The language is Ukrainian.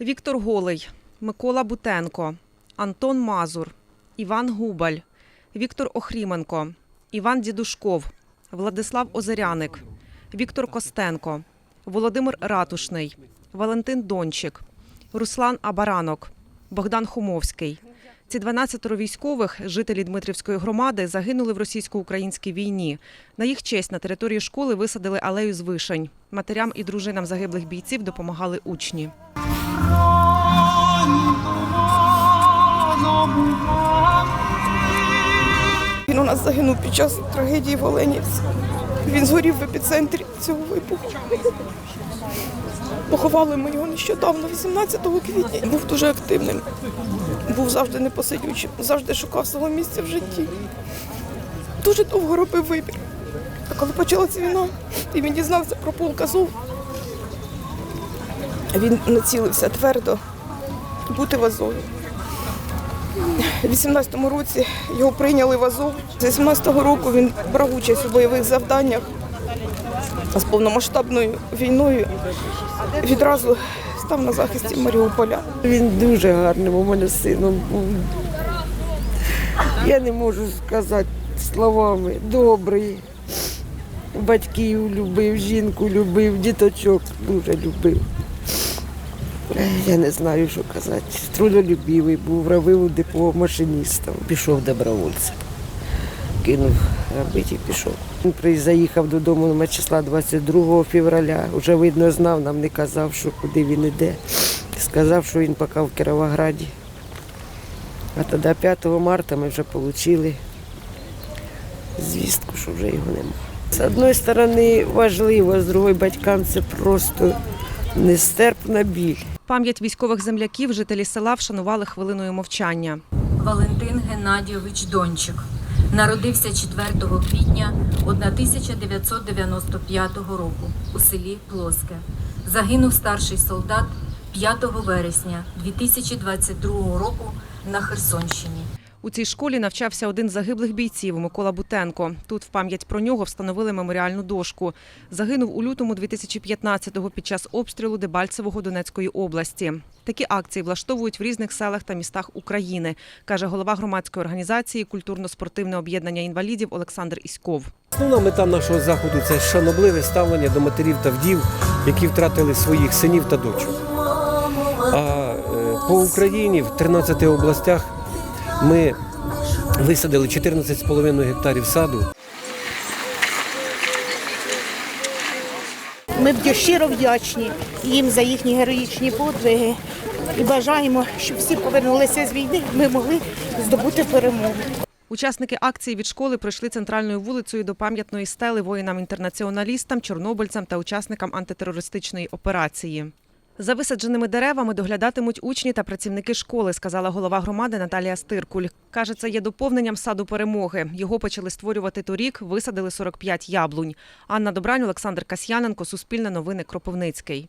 Віктор Голий, Микола Бутенко, Антон Мазур, Іван Губаль, Віктор Охріменко, Іван Дідушков, Владислав Озеряник, Віктор Костенко, Володимир Ратушний, Валентин Дончик, Руслан Абаранок, Богдан Хумовський. Ці 12 військових, жителі Дмитрівської громади, загинули в російсько-українській війні. На їх честь на території школи висадили алею з вишень. Матерям і дружинам загиблих бійців допомагали учні. Він у нас загинув під час трагедії в Оленівці. Він згорів в епіцентрі цього вибуху. Поховали ми його нещодавно, 18 квітня. Був дуже активним, був завжди непосидючим, завжди шукав свого місця в житті. Дуже довго робив вибір. А коли почалася війна, і він дізнався про полк Азов, він націлився твердо бути в Азові. У 18-му році його прийняли в Азов. З 18-го року він брав участь у бойових завданнях з повномасштабною війною. Відразу став на захисті Маріуполя. Він дуже гарним у мене сином був. Я не можу сказати словами. Добрий. Батьків любив, жінку любив, діточок дуже любив. Я не знаю, що казати. Трудолюбивий був, робив у депо машиністом. Пішов добровольцем. Кинув робити і пішов. Він заїхав додому на числа 22 февраля. Уже видно знав, нам не казав, що куди він іде. Сказав, що він поки в Кіровограді. А тоді 5 марта ми вже отримали звістку, що вже його немає. З одної сторони важливо, з другої батькам це просто нестерпна біль. Пам'ять військових земляків жителі села вшанували хвилиною мовчання. Валентин Геннадійович Дончик. Народився 4 квітня 1995 року у селі Плоске. Загинув старший солдат 5 вересня 2022 року на Херсонщині. У цій школі навчався один загиблих бійців Микола Бутенко. Тут в пам'ять про нього встановили меморіальну дошку. Загинув у лютому 2015-го під час обстрілу Дебальцевого Донецької області. Такі акції влаштовують в різних селах та містах України, каже голова громадської організації Культурно-спортивне об'єднання інвалідів Олександр Іськов. Основна мета нашого заходу це шанобливе ставлення до матерів та вдів, які втратили своїх синів та дочок. А е, по Україні в 13 областях ми висадили 14,5 гектарів саду. Ми щиро вдячні їм за їхні героїчні подвиги і бажаємо, щоб всі повернулися з війни, ми могли здобути перемогу. Учасники акції від школи пройшли центральною вулицею до пам'ятної стели воїнам-інтернаціоналістам, чорнобильцям та учасникам антитерористичної операції. За висадженими деревами доглядатимуть учні та працівники школи, сказала голова громади Наталія Стиркуль. Каже, це є доповненням саду перемоги. Його почали створювати торік, висадили 45 яблунь. Анна Добрань, Олександр Касьяненко, Суспільне новини, Кропивницький.